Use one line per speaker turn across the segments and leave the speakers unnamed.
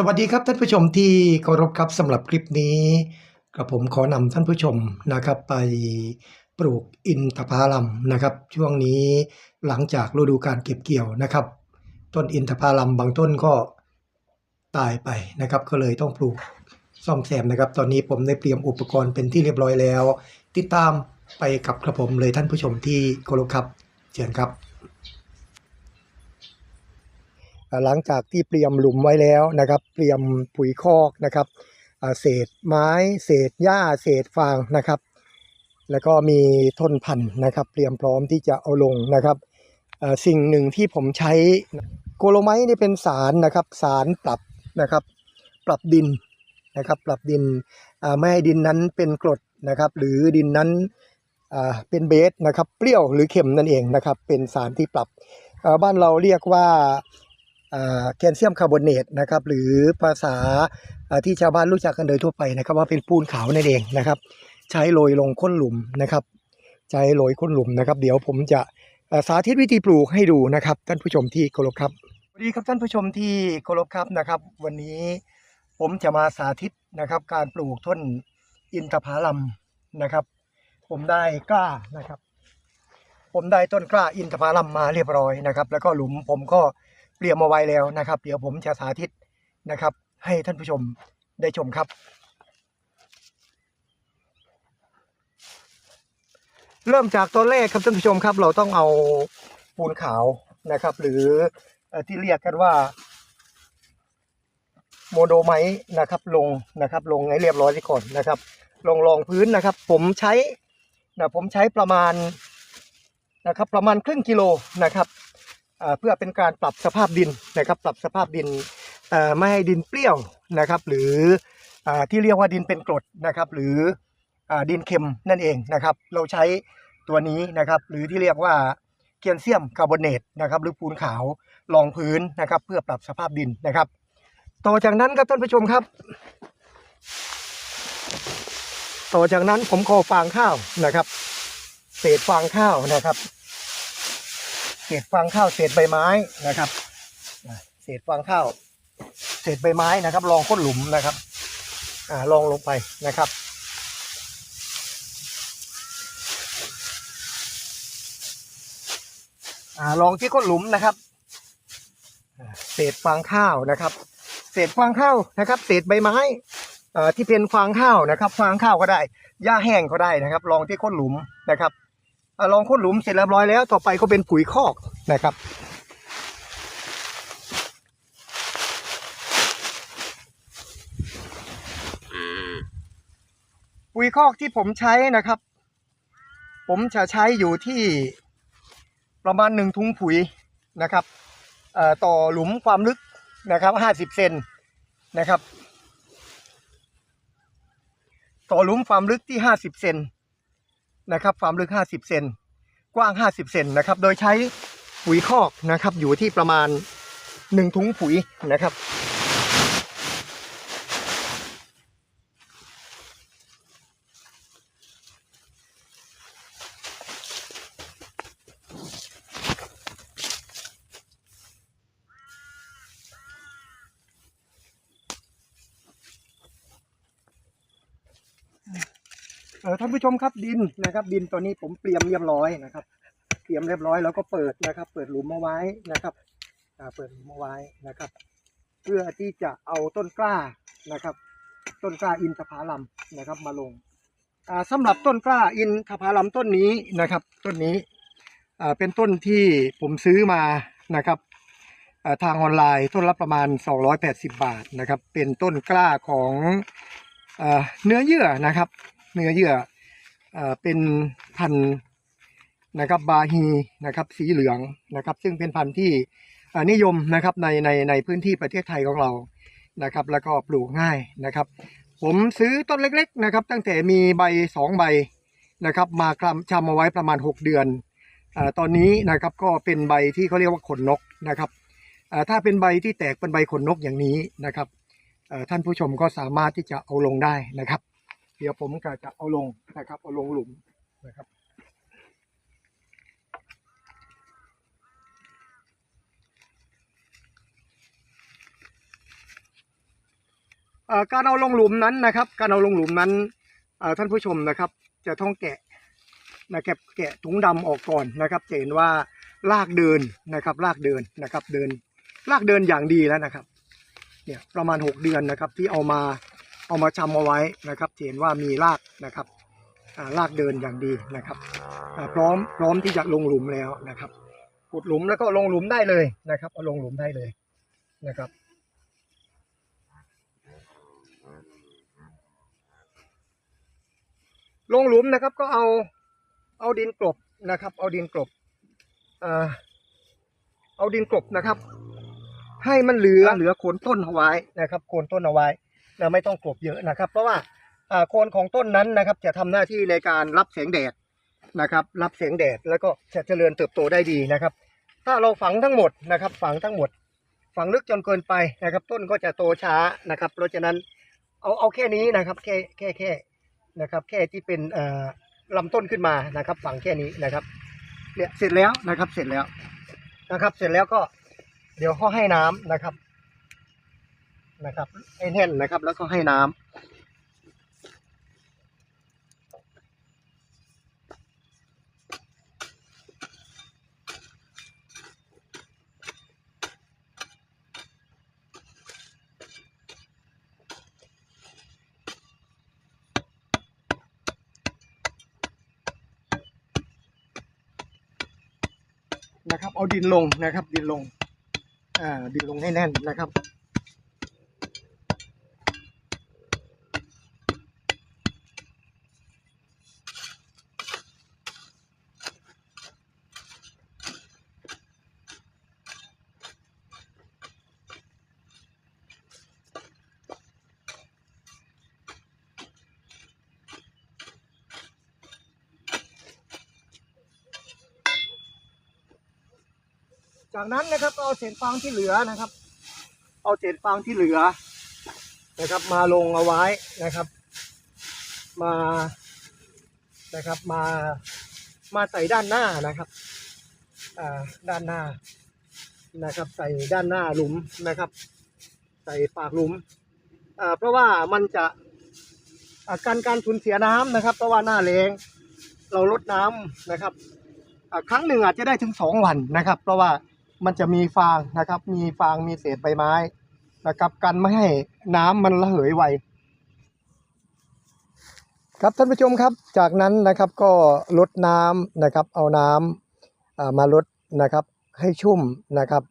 สวัสดีครับท่านผู้ชมที่เคารพครับสำหรับคลิปนี้กระผมขอนำท่านผู้ชมนะครับ ไปปลูกอินทผลัมนะครับ ช่วงนี้หลังจากฤดูการเก็บเกี่ยวนะครับ ต้นอินทผลัมบางต้นก็ตายไปนะครับ ก็เลยต้องปลูกซ่อมแซมนะครับ ตอนนี้ผมได้เตรียมอุปกรณ์เป็นที่เรียบร้อยแล้ว ติดตามไปกับกระผมเลยท่านผู้ชมที่เคารพครับเชิญครับ อ่า หลังจากที่เตรียมหลุมไว้แล้วนะครับ เตรียมปุ๋ยคอกนะครับเศษไม้เศษหญ้าเศษฟางนะครับ แล้วก็มีต้นพันธุ์นะครับ เตรียมพร้อมที่จะเอาลงนะครับสิ่งหนึ่งที่ผมใช้โกโลไมต์นี่เป็นสารนะครับ สารปรับนะครับ ปรับดินนะครับ ปรับดินไม่ให้ดินนั้นเป็นกรดนะครับ หรือดินนั้นเป็นเบสนะครับ เปรี้ยวหรือเค็มนั่นเองนะครับ เป็นสารที่ปรับบ้านเราเรียกว่า แคลเซียมคาร์บอเนตนะครับหรือภาษาที่ชาวบ้านรู้จักกันโดยทั่วไปนะครับ ว่าเป็นปูนขาวนั่นเองนะครับ ใช้โรยลงก้นหลุมนะครับ ใช้โรยก้นหลุมนะครับ เดี๋ยวผมจะสาธิตวิธีปลูกให้ดูนะครับ ท่านผู้ชมที่เคารพครับสวัสดีครับท่านผู้ชมที่เคารพครับนะครับ วันนี้ผมจะมาสาธิตนะครับ การปลูกต้นอินทผลัมนะครับ ผมได้กล้านะครับ ผมได้ต้นกล้าอินทผลัมมาเรียบร้อยนะครับ แล้วก็หลุมผมก็ เตรียมมาไว้แล้วนะครับ เดี๋ยวผมจะสาธิตนะครับ ให้ท่านผู้ชมได้ชมครับ เริ่มจากตัวแรกครับท่านผู้ชมครับ เราต้องเอาปูนขาวนะครับ หรือที่เรียกกันว่าโมโดไมต์นะครับ ลงนะครับ ลงให้เรียบร้อยก่อนนะครับ ลงรองพื้นนะครับ ผมใช้นะผมใช้ประมาณนะครับ ประมาณครึ่งกิโลนะครับ เพื่อเป็นการปรับสภาพดินนะครับ ปรับสภาพดินไม่ให้ดินเปรี้ยวนะครับ หรืออที่เรียกว่าดินเป็นกรดนะครับ หรืออดินเค็มนั่นเองนะครับ เราใช้ตัวนี้นะครับ หรือที่เรียกว่าแคลเซียมคาร์บอเนตนะครับ หรือปูนขาวรองพื้นนะครับ เพื่อปรับสภาพดินนะครับ ต่อจากนั้นครับท่านผู้ชมครับ ต่อจากนั้นผมขอฟางข้าวนะครับ เศษฟางข้าวนะครับ เศษฟางข้าวเศษใบไม้นะครับเศษฟางข้าว เศษใบไม้นะครับลองก้นหลุมนะครับอ่าลองลงไปนะครับอ่าลองที่ก้นหลุมนะครับเศษฟางข้าวนะครับ เศษฟางข้าวนะครับ เศษใบไม้เอ่อที่เป็นฟางข้าวนะครับ ฟางข้าวก็ได้หญ้าแห้งก็ได้นะครับ ลองที่ก้นหลุมนะครับ ลองขุดหลุมเสร็จเรียบร้อยแล้ว ต่อไปก็เป็นปุ๋ยคอกนะครับ ปุ๋ยคอกที่ผมใช้นะครับ ผมจะใช้อยู่ที่ประมาณหนึ่งถุงปุ๋ยนะครับต่อหลุมความลึกนะครับห้าสิบเซนนะครับ ต่อหลุมความลึกที่ห้าสิบเซน นะครับความลึก 50 เซนกว้าง 50 เซนนะครับ โดยใช้ปุ๋ยคอกนะครับ อยู่ที่ประมาณ 1 ถุงปุ๋ยนะครับ ออท่านผู้ชมครับดินนะครับ ดินตัวนี้ผมเตรียมเรียบร้อยนะครับ เตรียมเรียบร้อยแล้วก็เปิดนะครับ เปิดหลุมมาไว้นะครับเปิดหลุมมาไว้นะครับ เพื่อที่จะเอาต้นกล้านะครับ ต้นกล้าอินทผลัมนะครับมาลงอ่าสำหรับต้นกล้าอินทผลัมต้นนี้นะครับ ต้นนี้อ่าเป็นต้นที่ผมซื้อมานะครับทางออนไลน์ต้นละประมาณ 280 บาทนะครับ เป็นต้นกล้าของอ่าเนื้อเยื่อนะครับ เนื้อเยื่อเอ่อเป็นพันธุ์นะครับบาฮีนะครับสีเหลืองนะครับ ซึ่งเป็นพันธุ์ที่นิยมนะครับในในในพื้นที่ประเทศไทยของเรานะครับ แล้วก็ปลูกง่ายนะครับ ผมซื้อต้นเล็กๆนะครับ ตั้งแต่มีใบสองใบนะครับ มากำชำเอาไว้ประมาณ 6 เดือนอตอนนี้นะครับก็เป็นใบที่เขาเรียกว่าขนนกนะครับถ้าเป็นใบที่แตกเป็นใบขนนกอย่างนี้นะครับท่านผู้ชมก็สามารถที่จะเอาลงได้นะครับ เดี๋ยวผมก็จะเอาลงนะครับ เอาลงหลุมนะครับการเอาลงหลุมนั้นนะครับ การเอาลงหลุมนั้นท่านผู้ชมนะครับ จะต้องแกะนะครับแกะถุงดำออกก่อนนะครับจะเห็นว่าลากเดินนะครับ ลากเดินนะครับ เดิน ลากเดินอย่างดีแล้วนะครับ เนี่ยประมาณหกเดือนนะครับ ที่เอามา เอามาชำเอาไว้นะครับเห็นว่ามีรากนะครับรากเดินอย่างดีนะครับพร้อมพร้อมที่จะลงหลุมแล้วนะครับขุดหลุมแล้วก็ลงหลุมได้เลยนะครับเอาลงหลุมได้เลยนะครับลงหลุมนะครับก็เอาเอาดินกลบนะครับ เอาดินกลบเอ่อเอาดินกลบนะครับ ให้มันเหลือเหลือโคนต้นเอาไว้นะครับ โคนต้นเอาไว้ นะไม่ต้องกลบเยอะนะครับ เพราะว่าโคนของต้นนั้นนะครับ จะทำหน้าที่ในการรับแสงแดดนะครับ รับแสงแดดแล้วก็จะเจริญเติบโตได้ดีนะครับ ถ้าเราฝังทั้งหมดนะครับ ฝังทั้งหมด ฝังลึกจนเกินไปนะครับ ต้นก็จะโตช้านะครับ เพราะฉะนั้นเอาเอาแค่นี้นะครับ แค่แค่แค่นะครับ แค่ที่เป็นลำต้นขึ้นมานะครับ ฝังแค่นี้นะครับเนี่ยเสร็จแล้วนะครับ เสร็จแล้วนะครับ เสร็จแล้วก็เดี๋ยวเขาให้น้ำนะครับ นะครับ ให้แน่นนะครับ แล้วก็ให้น้ำนะครับ เอาดินลงนะครับ ดินลง อ่า ดินลงให้แน่นนะครับ จากนั้นนะครับก็เอาเศษฟางที่เหลือนะครับ เอาเศษฟางที่เหลือนะครับ มาลงเอาไว้นะครับ มานะครับมามาใส่ด้านหน้านะครับอ่าด้านหน้านะครับ ใส่ด้านหน้าหลุมนะครับ ใส่ปากหลุมอ่าเพราะว่ามันจะอ่าการการสูญเสียน้ำนะครับ เพราะว่าหน้าแรงเราลดน้ำนะครับอะครั้งหนึ่งอาจจะได้ถึงสองวันนะครับ เพราะว่า มันจะมีฟางนะครับ มีฟางมีเศษใบไม้นะครับกันไม่ให้น้ำมันระเหยไวครับท่านผู้ชมครับ จากนั้นนะครับก็ลดน้ำนะครับ เอาน้ำอ่ามาลดนะครับ ให้ชุ่มนะครับ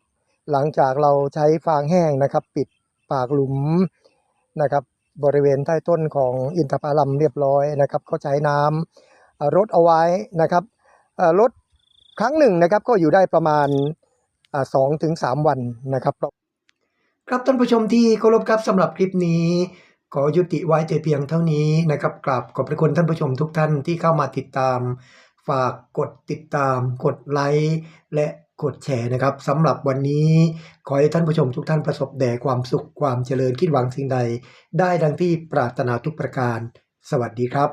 หลังจากเราใช้ฟางแห้งนะครับ ปิดปากหลุมนะครับ บริเวณใต้ต้นของอินทผลัมเรียบร้อยนะครับ ก็ใช้น้ำอ่ารดเอาไว้นะครับเอ่อลดครั้งหนึ่งนะครับก็อยู่ได้ประมาณ สองถึงสามวันนะครับ ครับท่านผู้ชมที่เคารพครับสำหรับคลิปนี้ ขอยุติไว้แต่เพียงเท่านี้นะครับกราบขอบพระคุณท่านผู้ชมทุกท่านที่เข้ามาติดตาม ฝากกดติดตาม กดไลค์และกดแชร์นะครับสำหรับวันนี้ ขอให้ท่านผู้ชมทุกท่านประสบแด่ความสุขความเจริญคิดหวังสิ่งใด ได้ดังที่ปรารถนาทุกประการ สวัสดีครับ